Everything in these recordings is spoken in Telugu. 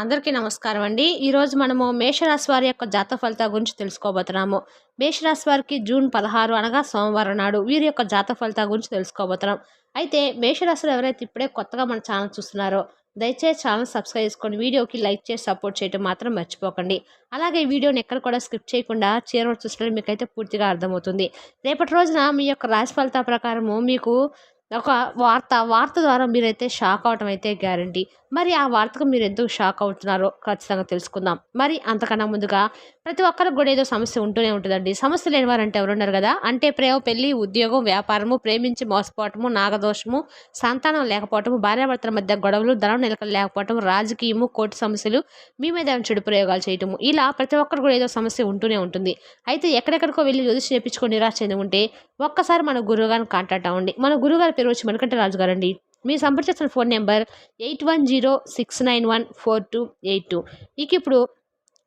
అందరికీ నమస్కారం అండి. ఈరోజు మనము మేషరాశి వారి యొక్క జాతక ఫలితాల గురించి తెలుసుకోబోతున్నాము. మేషరాశి వారికి జూన్ పదహారు అనగా సోమవారం నాడు వీరి యొక్క జాతక ఫలితాల గురించి తెలుసుకోబోతున్నాం. అయితే మేషరాశిలో ఎవరైతే ఇప్పుడే కొత్తగా మన ఛానల్ చూస్తున్నారో దయచేసి ఛానల్ సబ్స్క్రైబ్ చేసుకొని వీడియోకి లైక్ చేసి సపోర్ట్ చేయడం మాత్రం మర్చిపోకండి. అలాగే ఈ వీడియోని ఎక్కడ కూడా స్కిప్ చేయకుండా చేరవడం చూసినట్టు మీకైతే పూర్తిగా అర్థమవుతుంది. రేపటి రోజున మీ యొక్క రాశి ఫలితాల ప్రకారము మీకు ఒక వార్త వార్త ద్వారా మీరైతే షాక్ అవటం అయితే గ్యారంటీ. మరి ఆ వార్తకు మీరు ఎందుకు షాక్ అవుతున్నారో ఖచ్చితంగా తెలుసుకుందాం. మరి అంతకన్నా ముందుగా ప్రతి ఒక్కరికి కూడా ఏదో సమస్య ఉంటూనే ఉంటుందండి. సమస్య లేని వారంటే ఎవరున్నారు కదా? అంటే ప్రేమ పెళ్ళి ఉద్యోగం వ్యాపారము ప్రేమించి మోసపోవటము నాగదోషము సంతానం లేకపోవటము భార్యాభర్తల మధ్య గొడవలు ధనం నిలకలు లేకపోవటం రాజకీయము కోర్టు సమస్యలు మీ మీద చెడు ప్రయోగాలు చేయటము ఇలా ప్రతి ఒక్కరు కూడా ఏదో సమస్య ఉంటూనే ఉంటుంది. అయితే ఎక్కడెక్కడికో వెళ్ళి జ్యోతిష్ చేయించుకొని నిరాశ చెంది ఉంటే ఒక్కసారి మన గురువుగారిని కాంటాక్ట్ అవ్వండి. మన గురువుగారి పేరు వచ్చి మణికంఠ రాజు గారండి. మీరు సంప్రదించిన phone number eight one zero six nine one four two eight two. ఇక ఇప్పుడు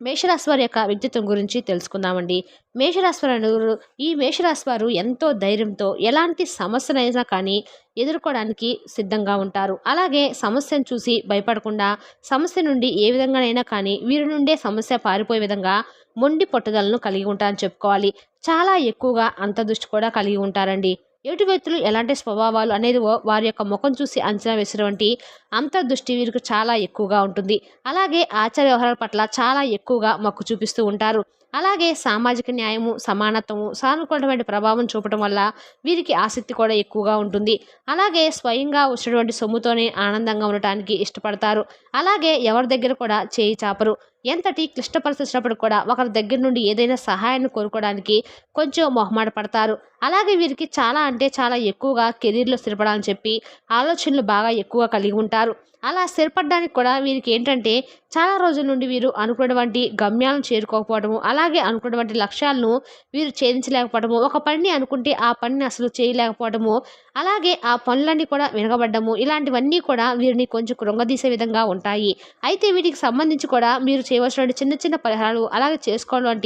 మేషరాశి వారి యొక్క వ్యక్తిత్వం గురించి తెలుసుకుందామండి. మేషరాశి వారు ఈ మేషరాశి వారు ఎంతో ధైర్యంతో ఎలాంటి సమస్యనైనా కానీ ఎదుర్కోవడానికి సిద్ధంగా ఉంటారు. అలాగే సమస్యను చూసి భయపడకుండా సమస్య నుండి ఏ విధంగానైనా కానీ వీరి నుండే సమస్య పారిపోయే విధంగా మొండి పట్టుదలను కలిగి ఉంటారని చెప్పుకోవాలి. చాలా ఎక్కువగా అంతర్దృష్టి కూడా కలిగి ఉంటారండి. ఎటు వ్యక్తులు ఎలాంటి స్వభావాలు అనేది వారి యొక్క ముఖం చూసి అంచనా వేసినటువంటి అంతర్దృష్టి వీరికి చాలా ఎక్కువగా ఉంటుంది. అలాగే ఆచార వ్యవహారాల పట్ల చాలా ఎక్కువగా మొక్కు చూపిస్తూ ఉంటారు. అలాగే సామాజిక న్యాయము సమానత్వము సానుకూలమైన ప్రభావం చూపడం వల్ల వీరికి ఆసక్తి కూడా ఎక్కువగా ఉంటుంది. అలాగే స్వయంగా వచ్చినటువంటి సొమ్ముతోనే ఆనందంగా ఉండటానికి ఇష్టపడతారు. అలాగే ఎవరి దగ్గర కూడా చేయి చాపరు. ఎంతటి క్లిష్ట పరిస్థితున్నప్పుడు కూడా ఒకరి దగ్గర నుండి ఏదైనా సహాయాన్ని కోరుకోవడానికి కొంచెం మొహమాట పడతారు అలాగే వీరికి చాలా అంటే చాలా ఎక్కువగా కెరీర్లో స్థిరపడాలని చెప్పి ఆలోచనలు బాగా ఎక్కువగా కలిగి ఉంటారు. అలా స్థిరపడడానికి కూడా వీరికి ఏంటంటే చాలా రోజుల నుండి వీరు అనుకున్నటువంటి గమ్యాలను చేరుకోకపోవడము అలాగే అనుకున్నటువంటి లక్ష్యాలను వీరు ఛేదించలేకపోవడము ఒక పనిని అనుకుంటే ఆ పనిని అసలు చేయలేకపోవడము అలాగే ఆ పనులన్నీ కూడా వెనకబడ్డము ఇలాంటివన్నీ కూడా వీరిని కొంచెం కృంగదీసే విధంగా ఉంటాయి. అయితే వీటికి సంబంధించి కూడా మీరు చేయవలసిన చిన్న చిన్న పరిహారాలు అలాగే చేసుకోవడం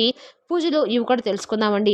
పూజలు ఇవి కూడా తెలుసుకుందామండి.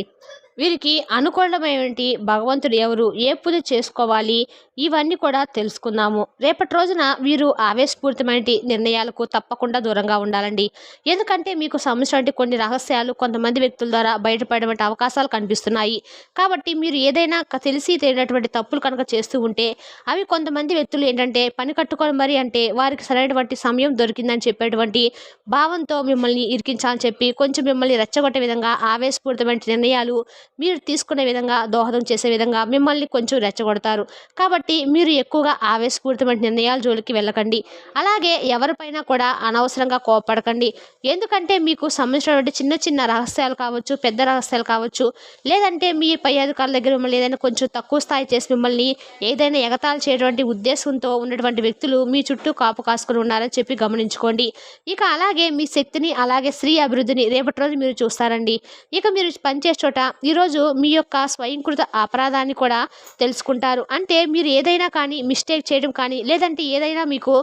వీరికి అనుకూలమైనటువంటి భగవంతుడు ఎవరు? ఏ పూజ చేసుకోవాలి? ఇవన్నీ కూడా తెలుసుకుందాము. రేపటి రోజున వీరు ఆవేశపూరితమైన నిర్ణయాలకు తప్పకుండా దూరంగా ఉండాలండి. ఎందుకంటే మీకు సంబంధించిన కొన్ని రహస్యాలు కొంతమంది వ్యక్తుల ద్వారా బయటపడేటువంటి అవకాశాలు కనిపిస్తున్నాయి. కాబట్టి మీరు ఏదైనా తెలిసి తెలియనటువంటి తప్పులు కనుక చేస్తూ ఉంటే అవి కొంతమంది వ్యక్తులు ఏంటంటే పని కట్టుకొని మరి అంటే వారికి సరైనటువంటి సమయం దొరికిందని చెప్పేటువంటి భావంతో మిమ్మల్ని ఇరికించాలని చెప్పి కొంచెం మిమ్మల్ని రెచ్చగొట్టే విధంగా ఆవేశపూరితమైన నిర్ణయాలు మీరు తీసుకునే విధంగా దోహదం చేసే విధంగా మిమ్మల్ని కొంచెం రెచ్చగొడతారు. కాబట్టి మీరు ఎక్కువగా ఆవేశపూరితమైన నిర్ణయాల జోలికి వెళ్ళకండి. అలాగే ఎవరిపైన కూడా అనవసరంగా కోపడకండి. ఎందుకంటే మీకు సంబంధించినటువంటి చిన్న చిన్న రహస్యాలు కావచ్చు పెద్ద రహస్యాలు కావచ్చు లేదంటే మీ పై అధికారుల దగ్గర మిమ్మల్ని ఏదైనా కొంచెం తక్కువ స్థాయి చేసి మిమ్మల్ని ఏదైనా ఎగతాలు చేయటువంటి ఉద్దేశంతో ఉన్నటువంటి వ్యక్తులు మీ చుట్టూ కాపు కాసుకుని ఉన్నారని చెప్పి గమనించుకోండి. ఇక అలాగే మీ శక్తిని అలాగే స్త్రీ అభివృద్ధిని రేపటి రోజు మీరు చూస్తారండి. ఇక మీరు పనిచేసే చోట ఈరోజు మీ యొక్క స్వయంకృత అపరాధాన్ని కూడా తెలుసుకుంటారు. అంటే మీరు ఏదైనా కానీ మిస్టేక్ చేయడం కానీ లేదంటే ఏదైనా మీకు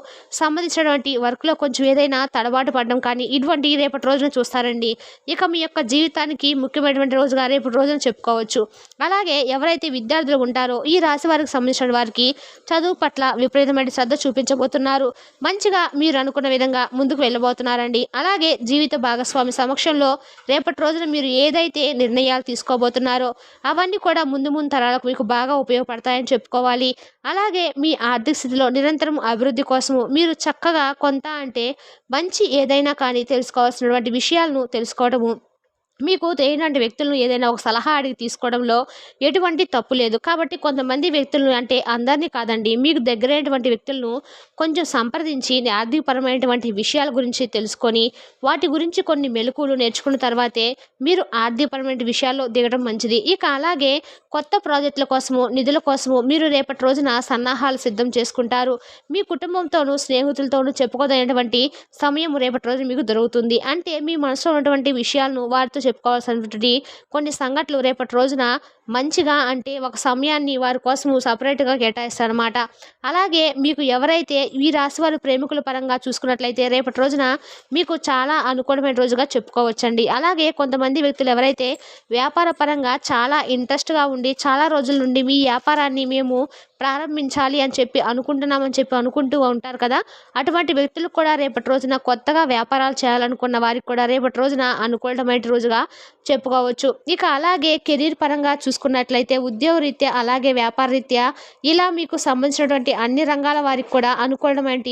సంబంధించినటువంటి వర్క్లో కొంచెం ఏదైనా తడబాటు పడడం కానీ ఇటువంటి రేపటి రోజున చూస్తారండి. ఇక మీ యొక్క జీవితానికి ముఖ్యమైనటువంటి రోజుగా రేపటి రోజున చెప్పుకోవచ్చు. అలాగే ఎవరైతే విద్యార్థులు ఉంటారో ఈ రాశి వారికి సంబంధించిన వారికి చదువు పట్ల విపరీతమైన శ్రద్ధ చూపించబోతున్నారు. మంచిగా మీరు అనుకున్న విధంగా ముందుకు వెళ్ళబోతున్నారండి. అలాగే జీవిత భాగస్వామి సమక్షంలో రేపటి రోజున మీరు ఏదైతే నిర్ణయాలు తీసుకో తీసుకోబోతున్నారో అవన్నీ కూడా ముందు ముందు తరాలకు మీకు బాగా ఉపయోగపడతాయని చెప్పుకోవాలి. అలాగే మీ ఆర్థిక స్థితిలో నిరంతరం అభివృద్ధి కోసము మీరు చక్కగా కొంత అంటే మంచి ఏదైనా కానీ తెలుసుకోవాల్సినటువంటి విషయాలను తెలుసుకోవడము మీకు తెలియనటువంటి వ్యక్తులను ఏదైనా ఒక సలహా అడిగి తీసుకోవడంలో ఎటువంటి తప్పు లేదు. కాబట్టి కొంతమంది వ్యక్తులను అంటే అందరినీ కాదండి మీకు దగ్గరైనటువంటి వ్యక్తులను కొంచెం సంప్రదించి ఆర్థికపరమైనటువంటి విషయాల గురించి తెలుసుకొని వాటి గురించి కొన్ని మెలకువలు నేర్చుకున్న తర్వాతే మీరు ఆర్థికపరమైన విషయాల్లో దిగడం మంచిది. ఇక అలాగే కొత్త ప్రాజెక్టుల కోసము నిధుల కోసము మీరు రేపటి రోజున సన్నాహాలు సిద్ధం చేసుకుంటారు. మీ కుటుంబంతోనూ స్నేహితులతోనూ చెప్పుకోదైనటువంటి సమయం రేపటి రోజు మీకు దొరుకుతుంది. అంటే మీ మనసులో ఉన్నటువంటి విషయాలను వారితో చెప్పుకోవాల్సినటువంటి కొన్ని సంఘటనలు రేపటి రోజున మంచిగా అంటే ఒక సమయాన్ని వారి కోసం సపరేట్గా కేటాయిస్తారనమాట అలాగే మీకు ఎవరైతే ఈ రాశి వారు ప్రేమికుల పరంగా చూసుకున్నట్లయితే రేపటి రోజున మీకు చాలా అనుకూలమైన రోజుగా చెప్పుకోవచ్చండి. అలాగే కొంతమంది వ్యక్తులు ఎవరైతే వ్యాపార పరంగా చాలా ఇంట్రెస్ట్గా ఉండి చాలా రోజుల నుండి మీ వ్యాపారాన్ని మేము ప్రారంభించాలి అని చెప్పి అనుకుంటున్నామని చెప్పి అనుకుంటూ ఉంటారు కదా అటువంటి వ్యక్తులకు కూడా రేపటి రోజున కొత్తగా వ్యాపారాలు చేయాలనుకున్న వారికి కూడా రేపటి రోజున అనుకూలమైన రోజుగా చెప్పుకోవచ్చు. ఇక అలాగే కెరీర్ పరంగా చూసుకున్నట్లయితే ఉద్యోగ రీత్యా అలాగే వ్యాపార రీత్యా ఇలా మీకు సంబంధించినటువంటి అన్ని రంగాల వారికి కూడా అనుకూలమైన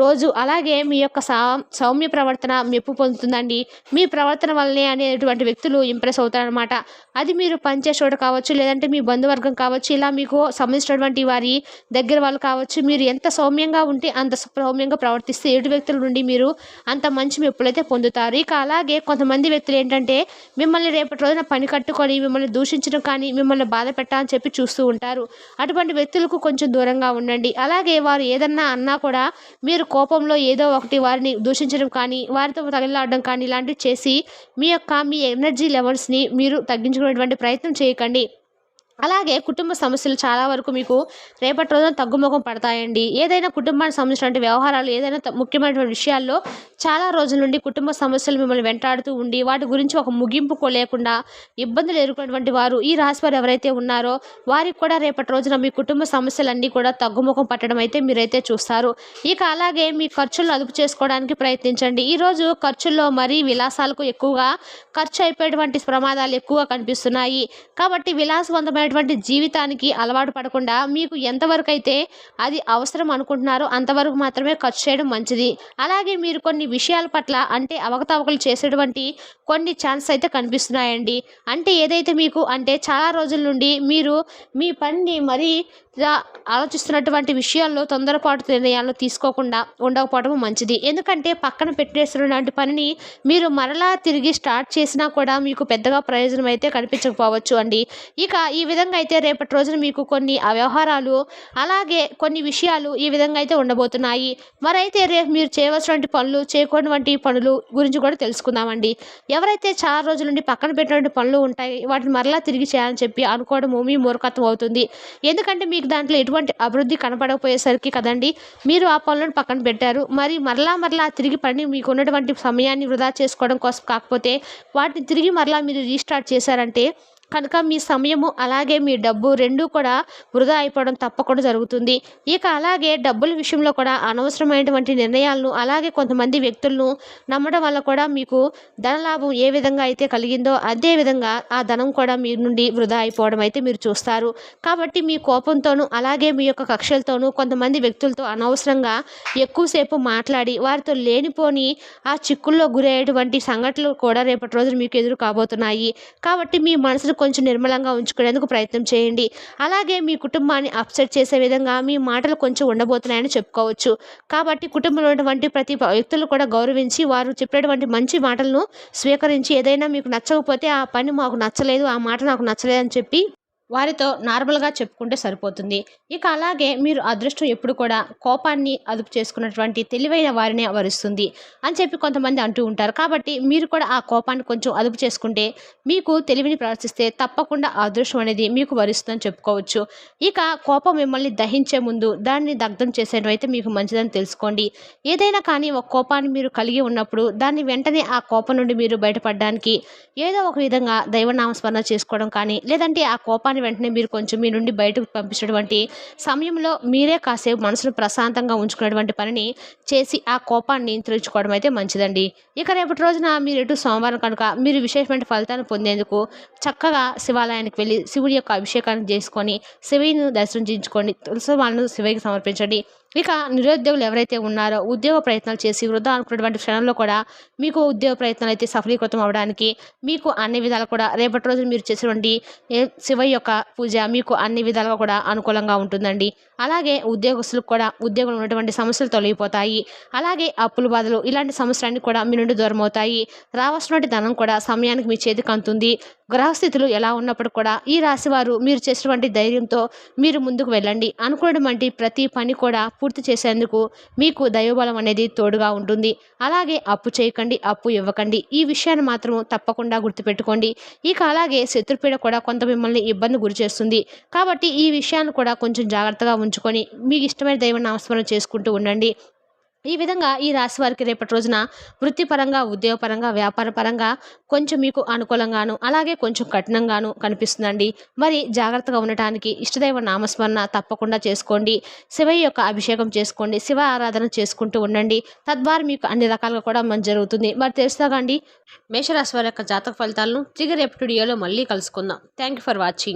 రోజు అలాగే మీ యొక్క సా సౌమ్య ప్రవర్తన మెప్పు పొందుతుందండి. మీ ప్రవర్తన వల్లనే అనేటువంటి వ్యక్తులు ఇంప్రెస్ అవుతారనమాట అది మీరు పనిచేసే చోట కావచ్చు లేదంటే మీ బంధువర్గం కావచ్చు ఇలా మీకు సంబంధించినటువంటి వారి దగ్గర వాళ్ళు కావచ్చు మీరు ఎంత సౌమ్యంగా ఉంటే అంత సౌమ్యంగా ప్రవర్తిస్తే ఎటు వ్యక్తుల నుండి మీరు అంత మంచి మెప్పులైతే పొందుతారు. ఇక అలాగే కొంతమంది వ్యక్తులు ఏంటంటే మిమ్మల్ని రేపటి రోజున పని కట్టుకొని మిమ్మల్ని దూషించడం కానీ అని మిమ్మల్ని బాధ పెట్టాలని చెప్పి చూస్తూ ఉంటారు. అటువంటి వ్యక్తులకు కొంచెం దూరంగా ఉండండి. అలాగే వారు ఏదన్నా అన్నా కూడా మీరు కోపంలో ఏదో ఒకటి వారిని దూషించడం కానీ వారితో తగిలాడడం కానీ ఇలాంటివి చేసి మీ యొక్క మీ ఎనర్జీ లెవెల్స్ని మీరు తగ్గించుకునేటువంటి ప్రయత్నం చేయకండి. అలాగే కుటుంబ సమస్యలు చాలా వరకు మీకు రేపటి రోజున తగ్గుముఖం పడతాయండి. ఏదైనా కుటుంబానికి సంబంధించినటువంటి వ్యవహారాలు ఏదైనా ముఖ్యమైనటువంటి విషయాల్లో చాలా రోజుల నుండి కుటుంబ సమస్యలు మిమ్మల్ని వెంటాడుతూ ఉండి వాటి గురించి ఒక ముగింపుకో లేకుండా ఇబ్బందులు ఎదుర్కొన్నటువంటి వారు ఈ రాశి వారు ఎవరైతే ఉన్నారో వారికి కూడా రేపటి రోజున మీ కుటుంబ సమస్యలన్నీ కూడా తగ్గుముఖం పట్టడం అయితే మీరైతే చూస్తారు. ఇక అలాగే మీ ఖర్చులను అదుపు చేసుకోవడానికి ప్రయత్నించండి. ఈరోజు ఖర్చుల్లో మరీ విలాసాలకు ఎక్కువగా ఖర్చు అయిపోయేటువంటి ప్రమాదాలు ఎక్కువగా కనిపిస్తున్నాయి. కాబట్టి విలాసవంతమైనటువంటి జీవితానికి అలవాటు పడకుండా మీకు ఎంతవరకు అయితే అది అవసరం అనుకుంటున్నారో అంతవరకు మాత్రమే ఖర్చు చేయడం మంచిది. అలాగే మీరు కొన్ని విషయాల పట్ల అంటే అవకతవకలు చేసేటువంటి కొన్ని ఛాన్స్ అయితే కనిపిస్తున్నాయండి. అంటే ఏదైతే మీకు అంటే చాలా రోజుల నుండి మీరు మీ పనిని మరీ ఆలోచిస్తున్నటువంటి విషయాల్లో తొందరపాటు నిర్ణయాలను తీసుకోకుండా ఉండకపోవడం మంచిది. ఎందుకంటే పక్కన పెట్టేస్తున్నటువంటి పనిని మీరు మరలా తిరిగి స్టార్ట్ చేసినా కూడా మీకు పెద్దగా ప్రయోజనం అయితే కనిపించకపోవచ్చు అండి. ఇక ఈ విధంగా అయితే రేపటి రోజున మీకు కొన్ని వ్యవహారాలు అలాగే కొన్ని విషయాలు ఈ విధంగా అయితే ఉండబోతున్నాయి. మరైతే రేపు మీరు చేయవలసినటువంటి పనులు చేయకూడనటువంటి పనులు గురించి కూడా తెలుసుకుందామండి. ఎవరైతే చాలా రోజుల నుండి పక్కన పెట్టినటువంటి పనులు ఉంటాయి వాటిని మరలా తిరిగి చేయాలని చెప్పి అనుకోవడము మీ మూర్ఖత్వం అవుతుంది. ఎందుకంటే మీకు దాంట్లో ఎటువంటి అభివృద్ధి కనపడకపోయేసరికి కదండి మీరు ఆ పనులను పక్కన పెట్టారు. మరి మరలా మరలా తిరిగి పని మీకు ఉన్నటువంటి సమయాన్ని వృధా చేసుకోవడం కోసం కాకపోతే వాటిని తిరిగి మరలా మీరు రీస్టార్ట్ చేశారంటే కనుక మీ సమయము అలాగే మీ డబ్బు రెండూ కూడా వృధా అయిపోవడం తప్పకుండా జరుగుతుంది. ఇక అలాగే డబ్బుల విషయంలో కూడా అనవసరమైనటువంటి నిర్ణయాలను అలాగే కొంతమంది వ్యక్తులను నమ్మడం వల్ల కూడా మీకు ధనలాభం ఏ విధంగా అయితే కలిగిందో అదే విధంగా ఆ ధనం కూడా మీ నుండి వృధా అయిపోవడం అయితే మీరు చూస్తారు. కాబట్టి మీ కోపంతోనూ అలాగే మీ యొక్క కక్షలతోనూ కొంతమంది వ్యక్తులతో అనవసరంగా ఎక్కువసేపు మాట్లాడి వారితో లేనిపోని ఆ చిక్కుల్లో గురయ్యేటువంటి సంఘటనలు కూడా రేపటి రోజున మీకు ఎదురు కాబోతున్నాయి. కాబట్టి మీ మనసును కొంచెం నిర్మలంగా ఉంచుకునేందుకు ప్రయత్నం చేయండి. అలాగే మీ కుటుంబాన్ని అప్సెట్ చేసే విధంగా మీ మాటలు కొంచెం ఉండబోతున్నాయని చెప్పుకోవచ్చు. కాబట్టి కుటుంబంలో ఉన్నటువంటి ప్రతి వ్యక్తులు కూడా గౌరవించి వారు చెప్పేటువంటి మంచి మాటలను స్వీకరించి ఏదైనా మీకు నచ్చకపోతే ఆ పని మాకు నచ్చలేదు ఆ మాట నాకు నచ్చలేదు అని చెప్పి వారితో నార్మల్గా చెప్పుకుంటే సరిపోతుంది. ఇక అలాగే మీరు అదృష్టం ఎప్పుడు కూడా కోపాన్ని అదుపు చేసుకున్నటువంటి తెలివైన వారిని వరిస్తుంది అని చెప్పి కొంతమంది అంటూ ఉంటారు. కాబట్టి మీరు కూడా ఆ కోపాన్ని కొంచెం అదుపు చేసుకుంటే మీకు తెలివిని ప్రదర్శిస్తే తప్పకుండా అదృష్టం అనేది మీకు వరిస్తుందని చెప్పుకోవచ్చు. ఇక కోపం మిమ్మల్ని దహించే ముందు దాన్ని దగ్ధం చేసేటైతే మీకు మంచిదని తెలుసుకోండి. ఏదైనా కానీ ఒక కోపాన్ని మీరు కలిగి ఉన్నప్పుడు దాన్ని వెంటనే ఆ కోపం నుండి మీరు బయటపడడానికి ఏదో ఒక విధంగా దైవనామస్మరణ చేసుకోవడం కానీ లేదంటే ఆ కోపాన్ని వెంటనే మీరు కొంచెం మీ నుండి బయటకు పంపించినటువంటి సమయంలో మీరే కాసేపు మనసును ప్రశాంతంగా ఉంచుకునేటువంటి పనిని చేసి ఆ కోపాన్ని నియంత్రించుకోవడం అయితే మంచిదండి. ఇక రేపటి రోజున మీరు ఎటు సోమవారం కనుక మీరు విశేషమైన ఫలితాన్ని పొందేందుకు చక్కగా శివాలయానికి వెళ్ళి శివుడి యొక్క అభిషేకాన్ని చేసుకొని శివుని దర్శనం చేయించుకోండి తులసి వాళ్ళను శివయ్యకి సమర్పించండి. ఇక నిరుద్యోగులు ఎవరైతే ఉన్నారో ఉద్యోగ ప్రయత్నాలు చేసి వృధా అనుకున్నటువంటి క్షణంలో కూడా మీకు ఉద్యోగ ప్రయత్నాలు అయితే సఫలీకృతం అవడానికి మీకు అన్ని విధాలు కూడా రేపటి రోజు మీరు చేసినటువంటి శివ యొక్క పూజ మీకు అన్ని విధాలుగా కూడా అనుకూలంగా ఉంటుందండి. అలాగే ఉద్యోగస్తులకు కూడా ఉద్యోగంలో ఉన్నటువంటి సమస్యలు తొలగిపోతాయి. అలాగే అప్పుల బాధలు ఇలాంటి సమస్యలన్నీ కూడా మీ నుండి దూరం అవుతాయి. రావాల్సినటువంటి ధనం కూడా సమయానికి మీ చేతికి అందుతుంది. గ్రహస్థితులు ఎలా ఉన్నప్పుడు కూడా ఈ రాశి వారు మీరు చేసినటువంటి ధైర్యంతో మీరు ముందుకు వెళ్ళండి. అనుకున్నటువంటి ప్రతి పని కూడా పూర్తి చేసేందుకు మీకు దైవబలం అనేది తోడుగా ఉంటుంది. అలాగే అప్పు చేయకండి అప్పు ఇవ్వకండి. ఈ విషయాన్ని మాత్రం తప్పకుండా గుర్తుపెట్టుకోండి. ఇక అలాగే శత్రుపీడ కూడా కొంత మిమ్మల్ని ఇబ్బంది గురి చేస్తుంది. కాబట్టి ఈ విషయాన్ని కూడా కొంచెం జాగ్రత్తగా ఉంచుకొని మీకు ఇష్టమైన దైవ నామస్మరణ చేసుకుంటూ ఉండండి. ఈ విధంగా ఈ రాశి వారికి రేపటి రోజున వృత్తిపరంగా ఉద్యోగపరంగా వ్యాపారపరంగా కొంచెం మీకు అనుకూలంగాను అలాగే కొంచెం కఠినంగాను కనిపిస్తుందండి. మరి జాగ్రత్తగా ఉండటానికి ఇష్టదైవ నామస్మరణ తప్పకుండా చేసుకోండి. శివయ్య యొక్క అభిషేకం చేసుకోండి. శివ ఆరాధన చేసుకుంటూ ఉండండి. తద్వారా మీకు అన్ని రకాలుగా కూడా మంచి జరుగుతుంది. మరి తెలుస్తాగా మేషరాశి వారి యొక్క జాతక ఫలితాలను తిరిగి రేపటి వీడియోలో మళ్ళీ కలుసుకుందాం. Thank you for watching